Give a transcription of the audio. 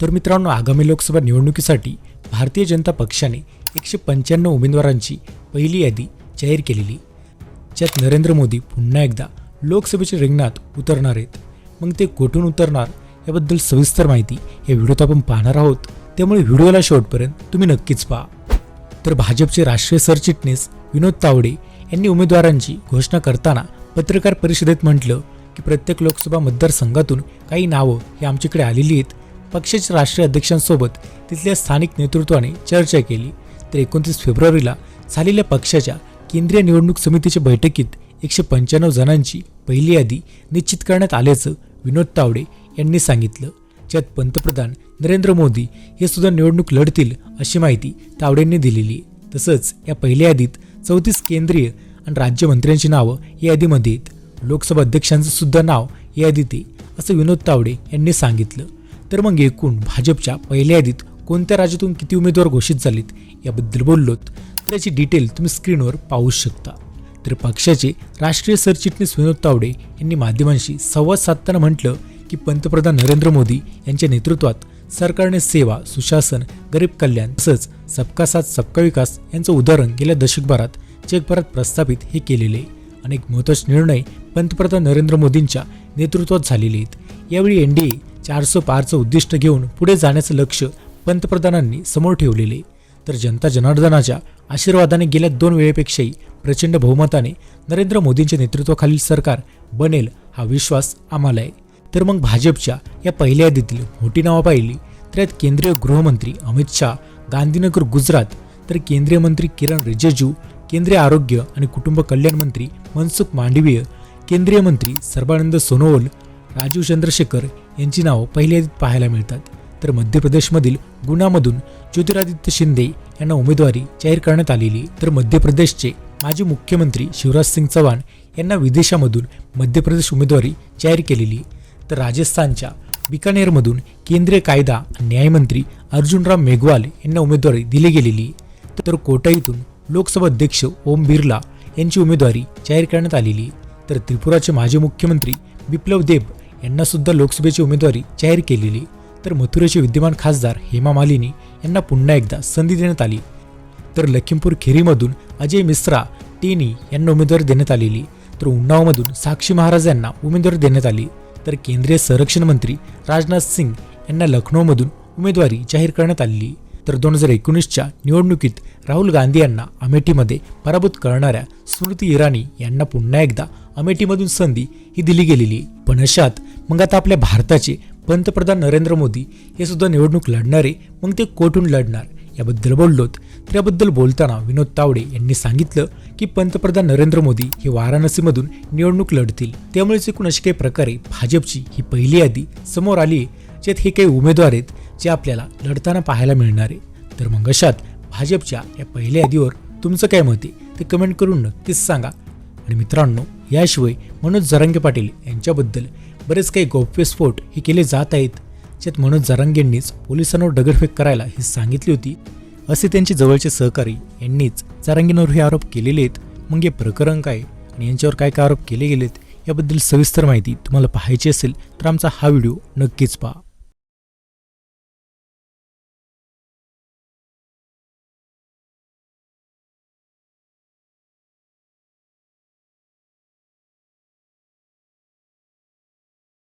तर मित्रांनो आगामी लोकसभा निवडणुकीसाठी भारतीय जनता पक्षाने एकशे पंच्याण्णव उमेदवारांची पहिली यादी जाहीर केलेली. ज्यात नरेंद्र मोदी पुन्हा एकदा लोकसभेच्या रिंगणात उतरणार आहेत. मग ते कुठून उतरणार याबद्दल सविस्तर माहिती या व्हिडिओत आपण पाहणार आहोत. त्यामुळे व्हिडिओला शेवटपर्यंत तुम्ही नक्कीच पहा. तर भाजपचे राष्ट्रीय सरचिटणीस विनोद तावडे यांनी उमेदवारांची घोषणा करताना पत्रकार परिषदेत म्हटलं की प्रत्येक लोकसभा मतदारसंघातून काही नावं ही आमच्याकडे आलेली आहेत. पक्षाच्या राष्ट्रीय अध्यक्षांसोबत तिथल्या स्थानिक नेतृत्वाने चर्चा केली. तर एकोणतीस फेब्रुवारीला झालेल्या पक्षाच्या केंद्रीय निवडणूक समितीच्या बैठकीत एकशे पंच्याण्णव जणांची पहिली यादी निश्चित करण्यात आल्याचं विनोद तावडे यांनी सांगितलं. ज्यात पंतप्रधान नरेंद्र मोदी हे सुद्धा निवडणूक लढतील अशी माहिती तावडेंनी दिलेली. आहे तसंच या पहिल्या यादीत चौतीस केंद्रीय आणि राज्यमंत्र्यांची नावं या यादीमध्ये आहेत. लोकसभा अध्यक्षांचं सुद्धा नाव या यादीत आहे असं विनोद तावडे यांनी सांगितलं. तर मग एकूण भाजपच्या पहिल्या यादीत कोणत्या राज्यातून किती उमेदवार घोषित झालेत याबद्दल बोललोत. तर याची डिटेल तुम्ही स्क्रीनवर पाहू शकता. तर पक्षाचे राष्ट्रीय सरचिटणीस विनोद तावडे यांनी माध्यमांशी संवाद साधताना म्हटलं की पंतप्रधान नरेंद्र मोदी यांच्या नेतृत्वात सरकारने सेवा सुशासन गरीब कल्याण तसंच सबका साथ सबका विकास यांचं उदाहरण गेल्या दशकभरात जगभरात प्रस्थापित हे केलेले आहे. अनेक महत्त्वाचे निर्णय पंतप्रधान नरेंद्र मोदींच्या नेतृत्वात झालेले आहेत. यावेळी एन डी ए चारसो पारचं उद्दिष्ट घेऊन पुढे जाण्याचं लक्ष पंतप्रधानांनी समोर ठेवलेले. तर जनता जनार्दनाच्या आशीर्वादाने गेल्या दोन वेळेपेक्षाही प्रचंड बहुमताने नरेंद्र मोदींच्या नेतृत्वाखालील सरकार बनेल हा विश्वास आम्हाला आहे तर मग भाजपच्या या पहिल्या यादीतील मोठी नावं पाहिली तर यात केंद्रीय गृहमंत्री अमित शहा गांधीनगर गुजरात तर केंद्रीय मंत्री किरण रिजिजू केंद्रीय आरोग्य आणि कुटुंब कल्याण मंत्री मनसुख मांडवीय केंद्रीय मंत्री सर्बानंद सोनोवाल राजीव चंद्रशेखर यांची नावं पहिल्या यादीत पाहायला मिळतात. तर मध्य प्रदेशमधील गुणामधून ज्योतिरादित्य शिंदे यांना उमेदवारी जाहीर करण्यात आलेली. तर मध्य प्रदेशचे माजी मुख्यमंत्री शिवराज सिंग चव्हाण यांना विदेशामधून मध्य प्रदेश उमेदवारी जाहीर केलेली. तर राजस्थानच्या बिकानेरमधून केंद्रीय कायदा आणि न्यायमंत्री अर्जुनराम मेघवाल यांना उमेदवारी दिली गेलेली. तर कोटाईतून लोकसभा अध्यक्ष ओम बिर्ला यांची उमेदवारी जाहीर करण्यात आलेली. तर त्रिपुराचे माजी मुख्यमंत्री बिप्लव देब यांनासुद्धा लोकसभेची उमेदवारी जाहीर केलेली. तर मथुरेचे विद्यमान खासदार हेमा मालिनी यांना पुन्हा एकदा संधी देण्यात आली. तर लखीमपूर खेरीमधून अजय मिश्रा टेनी यांना उमेदवारी देण्यात आलेली. तर उन्नावमधून साक्षी महाराज यांना उमेदवारी देण्यात आली. तर केंद्रीय संरक्षण मंत्री राजनाथ सिंग यांना लखनौमधून उमेदवारी जाहीर करण्यात आलेली. तर दोन हजार एकोणीसच्या निवडणुकीत राहुल गांधी यांना अमेठीमध्ये पराभूत करणाऱ्या स्मृती इराणी यांना पुन्हा एकदा अमेठीमधून संधी ही दिली गेलेली पण अशात मग आता आपल्या भारताचे पंतप्रधान नरेंद्र मोदी हे सुद्धा निवडणूक लढणारे मग ते कोठून लढणार याबद्दल बोललोत. तर याबद्दल बोलताना विनोद तावडे यांनी सांगितलं की पंतप्रधान नरेंद्र मोदी हे वाराणसीमधून निवडणूक लढतील. त्यामुळेच एकूण अशा काही प्रकारे भाजपची ही पहिली यादी समोर आली आहे ज्यात हे काही उमेदवार आहेत जे आपल्याला लढताना पाहायला मिळणार आहे तर मग अशात भाजपच्या या पहिल्या यादीवर तुमचं काय मत आहे? ते कमेंट करून नक्कीच सांगा. आणि मित्रांनो याशिवाय मनोज जरांगे पाटील यांच्याबद्दल बरेच काही गौप्यस्फोट हे केले जात आहेत. ज्यात मनोज जरांगेंनीच पोलिसांवर दगडफेक करायला ही सांगितली होती. असे त्यांचे जवळचे सहकारी यांनीच जरांगेंवर हे आरोप केलेले आहेत. मग हे प्रकरण काय आणि यांच्यावर काय काय आरोप केले गेलेत याबद्दल सविस्तर माहिती तुम्हाला पाहायची असेल तर आमचा हा व्हिडिओ नक्कीच पहा.